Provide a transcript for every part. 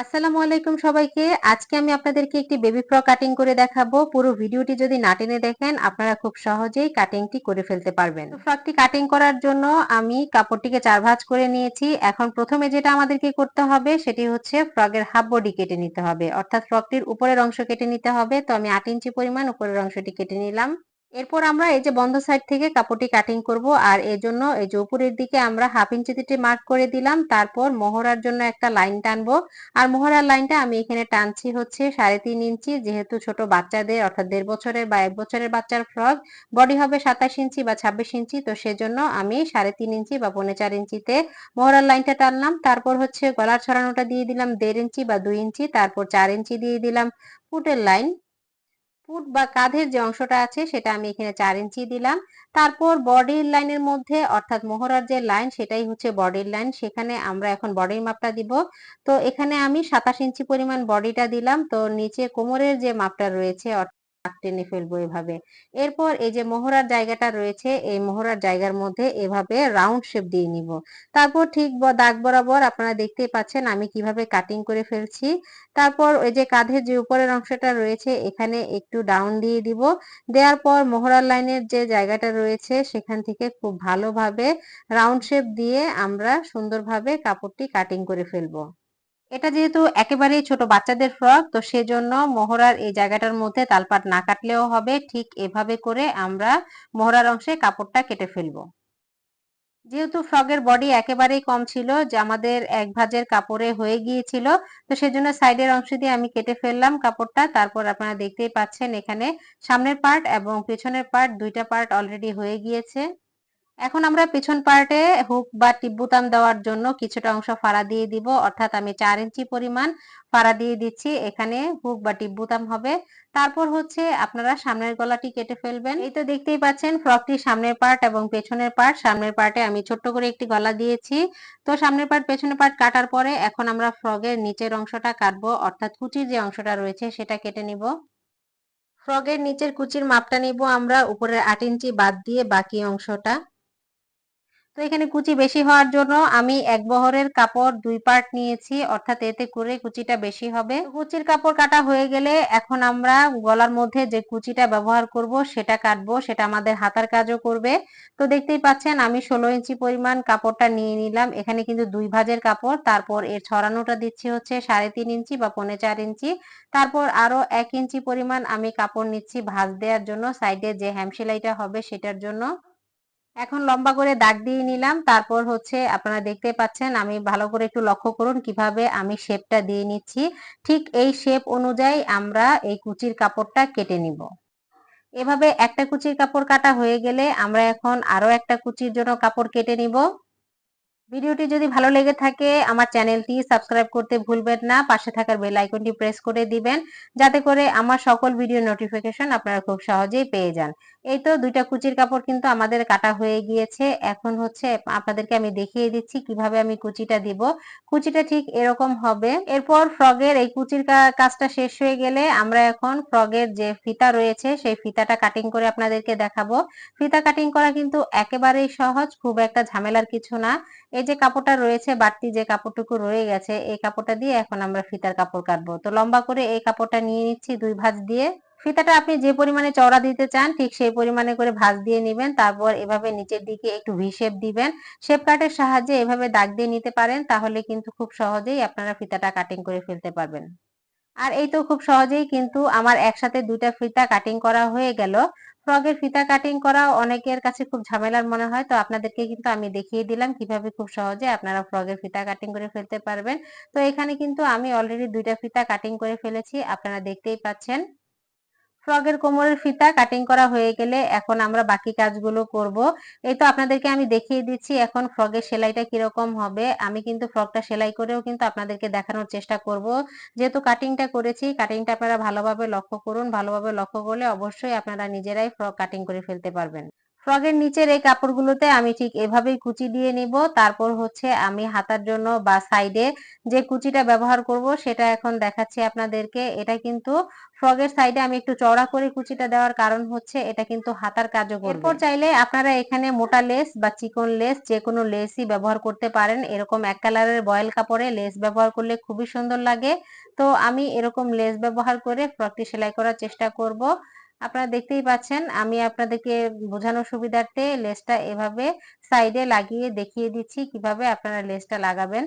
আসসালামু আলাইকুম সবাইকে। আজকে আমি আপনাদেরকে একটি বেবি ফ্রক কাটিং করে দেখাবো। পুরো ভিডিওটি যদি না টেনে দেখেন, আপনারা খুব সহজেই কাটিংটি করে ফেলতে পারবেন। ফ্রকটি কাটিং করার জন্য আমি কাপড়টিকে চার ভাঁজ করে নিয়েছি। এখন প্রথমে যেটা আমাদেরকে করতে হবে, সেটি হচ্ছে ফ্রকের হাফ বডি কেটে নিতে হবে। অর্থাৎ ফ্রকটির উপরের অংশ কেটে নিতে হবে। তো আমি আট ইঞ্চি পরিমাণ উপরের অংশটি কেটে নিলাম। এরপর আমরা এই যে বন্ধ সাইড থেকে কাপড়টি কাটিং করব, আর এর জন্য এই যে উপরের দিকে আমরা হাফ ইঞ্চি দিতে মার্ক করে দিলাম, তারপর মোহরার জন্য একটা লাইন টানবো। আর মোহরার লাইনটা আমি এখানে টানছি হচ্ছে সাড়ে তিন ইঞ্চি যেহেতু ছোট বাচ্চাদের, অর্থাৎ দেড় বছরের বা এক বছরের বাচ্চার ফ্রক বডি হবে সাতাশ ইঞ্চি বা ছাব্বিশ ইঞ্চি তো সেজন্য আমি সাড়ে তিন ইঞ্চি বা পৌনে চার ইঞ্চিতে মোহরার লাইনটা টানলাম। তারপর হচ্ছে গলার ছড়ানোটা দিয়ে দিলাম দেড় ইঞ্চি বা দুই ইঞ্চি তারপর চার ইঞ্চি দিয়ে দিলাম ফুটের লাইন ফুট বা কাঁধের যে অংশটা আছে সেটা আমি এখানে চার ইঞ্চি দিলাম। তারপর বডির লাইনের মধ্যে, অর্থাৎ মোহরার যে লাইন, সেটাই হচ্ছে বডির লাইন। সেখানে আমরা এখন বডির মাপটা দিব। তো এখানে আমি সাতাশ ইঞ্চি পরিমাণ বডিটা দিলাম। তো নিচে কোমরের যে মাপটা রয়েছে টেনে ফেলব এভাবে। এরপর এই যে মোহরার জায়গাটা রয়েছে, এই মোহরার জায়গার মধ্যে এভাবে রাউন্ড শেপ দিয়ে নিব। তারপর ঠিক দাগ বরাবর আপনারা দেখতেই পাচ্ছেন আমি কীভাবে কাটিং করে ফেলছি। তারপর ওই যে কাঁধের যে উপরের অংশটা রয়েছে, এখানে একটু ডাউন দিয়ে দিব। দেওয়ার পর মোহরার লাইনের যে জায়গাটা রয়েছে, সেখান থেকে খুব ভালোভাবে রাউন্ড শেপ দিয়ে আমরা সুন্দরভাবে কাপড়টি কাটিং করে ফেলব। এটা যেহেতু একেবারেই ছোট বাচ্চাদের ফ্রক, তো সেজন্য মোহরার এই জায়গাটার মধ্যে তালপাট না কাটলেও হবে। ঠিক এভাবে করে আমরা মোহরার অংশে কাপড়টা কেটে ফেলব। যেহেতু ফ্রগের বডি একেবারেই কম ছিল, যে আমাদের এক ভাজের কাপড়ে হয়ে গিয়েছিল, তো সেজন্য সাইডের অংশ দিয়ে আমি কেটে ফেললাম কাপড়টা। তারপর আপনারা দেখতেই পাচ্ছেন এখানে সামনের পার্ট এবং পেছনের পার্ট দুইটা পার্ট অলরেডি হয়ে গিয়েছে। এখন আমরা পিছন পার্টে হুক বা টিপ দেওয়ার জন্য কিছুটা অংশ ফাড়া দিয়ে দিব। অর্থাৎ আমি চার ইঞ্চি পরিমাণ ফাড়া দিয়ে দিচ্ছি। এখানে হুক বা টিপ হবে। তারপর হচ্ছে আপনারা সামনের গলাটি কেটে ফেলবেন। এই তো দেখতেই পাচ্ছেন, ফ্রকটি সামনের পার্ট এবং পেছনের পার্ট। সামনের পার্টে আমি ছোট্ট করে একটি গলা দিয়েছি। তো সামনের পার্ট, পেছনের পার্ট কাটার পরে এখন আমরা ফ্রগের নিচের অংশটা কাটবো। অর্থাৎ কুচির যে অংশটা রয়েছে সেটা কেটে নিব। ফ্রগের নিচের কুচির মাপটা নিব আমরা। উপরের আট ইঞ্চি বাদ দিয়ে বাকি অংশটা। তো এখানে কুচি বেশি হওয়ার জন্য আমি এক বহরের কাপড় দুই পার্ট নিয়েছি, অর্থাৎ এতে করে কুচিটা বেশি হবে। কুচির কাপড় কাটা হয়ে গেলে এখন আমরা গলার মধ্যে যে কুচিটা ব্যবহার করব সেটা কাটবো, সেটা আমাদের হাতার কাজও করবে। তো দেখতেই পাচ্ছেন আমি ষোলো ইঞ্চি পরিমাণ কাপড়টা নিয়ে নিলাম। এখানে কিন্তু দুই ভাজের কাপড়, তারপর এর ছড়ানোটা দিচ্ছি হচ্ছে সাড়ে তিন ইঞ্চি বা পৌনে চার ইঞ্চি। তারপর আরও এক ইঞ্চি পরিমাণ আমি কাপড় নিচ্ছি ভাজ দেওয়ার জন্য, সাইডে যে হ্যাম সেলাইটা হবে সেটার জন্য। এখন লম্বা করে দাগ দিয়ে নিলাম। তারপর হচ্ছে আপনারা দেখতে পাচ্ছেন, আমি ভালো করে একটু লক্ষ্য করুন কীভাবে আমি শেপটা দিয়ে নিচ্ছি। ঠিক এই শেপ অনুযায়ী আমরা এই কুচির কাপড়টা কেটে নিব। এভাবে একটা কুচির কাপড় কাটা হয়ে গেলে আমরা এখন আরও একটা কুচির জন্য কাপড় কেটে নিব। ভিডিওটি যদি ভালো লেগে থাকে, আমার চ্যানেলটি সাবস্ক্রাইব করতে ভুলবেন না। পাশে থাকার বেল আইকনটি প্রেস করে দিবেন, যাতে করে আমার সকল ভিডিও নোটিফিকেশন আপনারা খুব সহজেই পেয়ে যান। এই তো দুইটা কুচির কাপড় কিন্তু আমাদের কাটা হয়ে গিয়েছে। এখন হচ্ছে আপনাদেরকে আমি দেখিয়ে দিচ্ছি কীভাবে আমি কুচিটা দিব। কুচিটা ঠিক এরকম হবে। এরপর ফ্রগের এই কুচির কাজটা শেষ হয়ে গেলে আমরা এখন ফ্রগের যে ফিতা রয়েছে, সেই ফিতাটা কাটিং করে আপনাদেরকে দেখাবো। ফিতা কাটিং করা কিন্তু একেবারেই সহজ, খুব একটা ঝামেলার কিছু না। এই যে কাপড়টা রয়েছে, বাড়তি যে কাপড়টুকু রয়ে গেছে, এই কাপড়টা দিয়ে এখন আমরা ফিতার কাপড় কাটবো। তো লম্বা করে এই কাপড়টা নিয়ে নিচ্ছি দুই ভাঁজ দিয়ে। ফিতাটা আপনি যে পরিমাণে চওড়া দিতে চান, ঠিক সেই পরিমাণে করে ভাঁজ দিয়ে নেবেন। তারপর এভাবে নিচের দিকে একটু ভি শেপ দিবেন শেপ কাটের সাহায্যে এভাবে দাগ দিয়ে নিতে পারেন, তাহলে কিন্তু খুব সহজেই আপনারা ফিতাটা কাটিং করে ফেলতে পারবেন। আর এই তো খুব সহজেই কিন্তু আমার একসাথে দুইটা ফিতা কাটিং করা হয়ে গেল। ফ্রগের ফিতা কাটিং করা অনেকের কাছে খুব ঝামেলার মনে হয়। তো আপনাদেরকে কিন্তু আমি দেখিয়ে দিলাম কীভাবে খুব সহজে আপনারা ফ্রগের ফিতা কাটিং করে ফেলতে পারবেন। তো এখানে কিন্তু আমি অলরেডি দুইটা ফিতা কাটিং করে ফেলেছি, আপনারা দেখতেই পাচ্ছেন। ফ্রগের কোমরের ফিতা কাটিং করা হয়ে গেলে এখন আমরা বাকি কাজগুলো করব। এই তো আপনাদেরকে আমি দেখিয়ে দিচ্ছি এখন ফ্রগের সেলাইটা কীরকম হবে। আমি কিন্তু ফ্রকটা সেলাই করেও কিন্তু আপনাদেরকে দেখানোর চেষ্টা করব। যেহেতু কাটিংটা করেছি কাটিংটা আপনারা ভালোভাবে লক্ষ্য করুন। ভালোভাবে লক্ষ্য করলে অবশ্যই আপনারা নিজেরাই ফ্রক কাটিং করে ফেলতে পারবেন। ফ্রকের নিচের এই কাপড়গুলোতে আমি ঠিক এভাবেই কুচি দিয়ে নিব। তারপর হচ্ছে আমি হাতার জন্য বা সাইডে যে কুচিটা ব্যবহার করব, সেটা এখন দেখাচ্ছি আপনাদেরকে। এটা কিন্তু ফ্রগের সাইডে আমি একটু চওড়া করে কুচিটা দেওয়ার কারণ হচ্ছে এটা কিন্তু হাতার কাজও করবে। এরপর চাইলে আপনারা এখানে মোটা লেস বা চিকন লেস যে কোনো লেসই ব্যবহার করতে পারেন। এরকম এক কালারের বয়েল কাপড়ে লেস ব্যবহার করলে খুবই সুন্দর লাগে। তো আমি এরকম লেস ব্যবহার করে ফ্রকটি সেলাই করার চেষ্টা করব। আপনারা দেখতেই পাচ্ছেন, আমি আপনাদেরকে বোঝানোর সুবিধার্থে লেসটা এভাবে সাইডে লাগিয়ে দেখিয়ে দিচ্ছি কীভাবে আপনারা লেসটা লাগাবেন।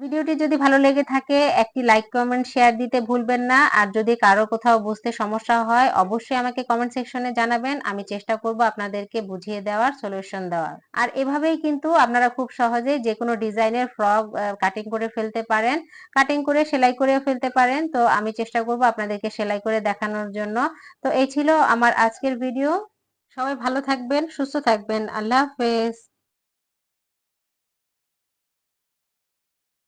ভিডিওটি যদি ভালো লেগে থাকে, একটি লাইক কমেন্ট শেয়ার দিতে ভুলবেন না। আর যদি কারও কোথাও বুঝতে সমস্যা হয়, অবশ্যই আমাকে কমেন্ট সেকশনে জানাবেন। আমি চেষ্টা করব আপনাদেরকে বুঝিয়ে দেওয়ার সলিউশন দেওয়ার। আর এভাবেই কিন্তু আপনারা খুব সহজেই যে কোনো ডিজাইনের ফ্রক কাটিং করে ফেলতে পারেন। কাটিং করে, সেলাই করে ফেলতে পারেন। তো আমি চেষ্টা করব আপনাদেরকে সেলাই করে দেখানোর জন্য। তো এই ছিল আমার আজকের ভিডিও সবাই ভালো থাকবেন, সুস্থ থাকবেন। আল্লাহ হাফেজ।